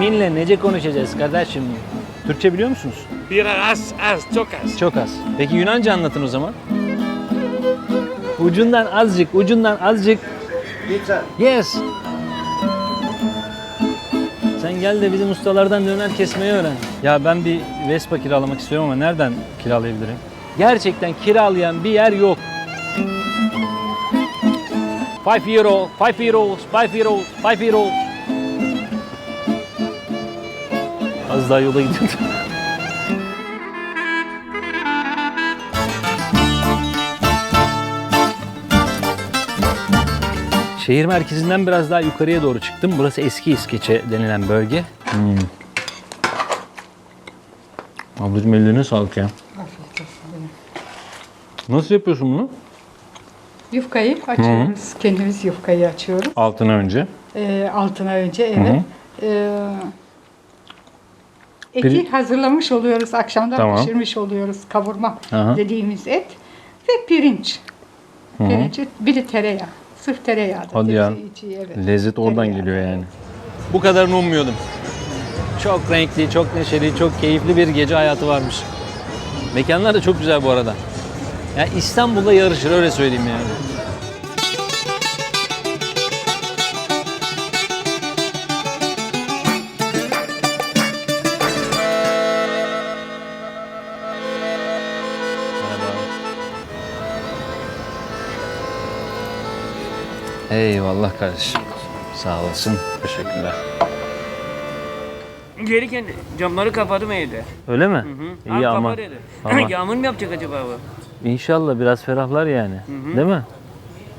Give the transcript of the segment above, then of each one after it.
seninle nece konuşacağız kardeşim? Türkçe biliyor musunuz? Biraz az, az, çok az. Çok az. Peki Yunanca anlatın o zaman. Ucundan azıcık, ucundan azıcık. Yes. Sen gel de bizim ustalardan döner kesmeyi öğren. Ya ben bir Vespa kiralamak istiyorum ama nereden kiralayabilirim? Gerçekten kiralayan bir yer yok. 5 euro, 5 euros, 5 euros, 5 euros. Az daha yola gidiyordum. Şehir merkezinden biraz daha yukarıya doğru çıktım. Burası eski İskeçe denilen bölge. Hmm. Ablacığım ellerine sağlık ya. Afiyet olsun. Nasıl yapıyorsun bunu? Yufkayı açıyoruz. Kendimiz yufkayı açıyoruz. Altına önce. Ee, altına önce evet. Ee, eti Piri- hazırlamış oluyoruz. Akşamdan Tamam. pişirmiş oluyoruz. Kavurma Aha. dediğimiz et. Ve pirinç. Pirinç, bir de tereyağı. Sırf tereyağı. Hadi ya. evet. Lezzet oradan Tereyağı. geliyor yani. Bu kadarını ummuyordum. Çok renkli, çok neşeli, çok keyifli bir gece hayatı varmış. Mekanlar da çok güzel bu arada. Ya İstanbul'da yarışır öyle söyleyeyim yani. Eyvallah kardeşim. Sağ olasın. Teşekkürler. Gelirken camları kapadım evde. Öyle mi? Hı. İyi Al, ama. dedi. ama. Yağmur mu yapacak acaba bu? İnşallah biraz ferahlar yani. Değil mi?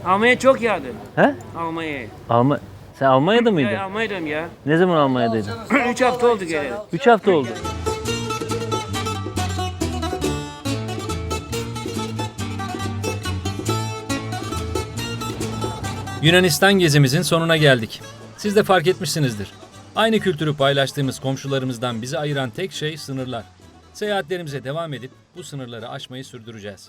Almanya çok yağdı. He? Almanya'ya. Alma Sen Almanya'da mıydın? Ya, Almanya'dayım ya. Ne zaman Almanya'daydın? 3 hafta oldu geleli. 3 hafta oldu. Yunanistan gezimizin sonuna geldik. Siz de fark etmişsinizdir. Aynı kültürü paylaştığımız komşularımızdan bizi ayıran tek şey sınırlar. Seyahatlerimize devam edip bu sınırları aşmayı sürdüreceğiz.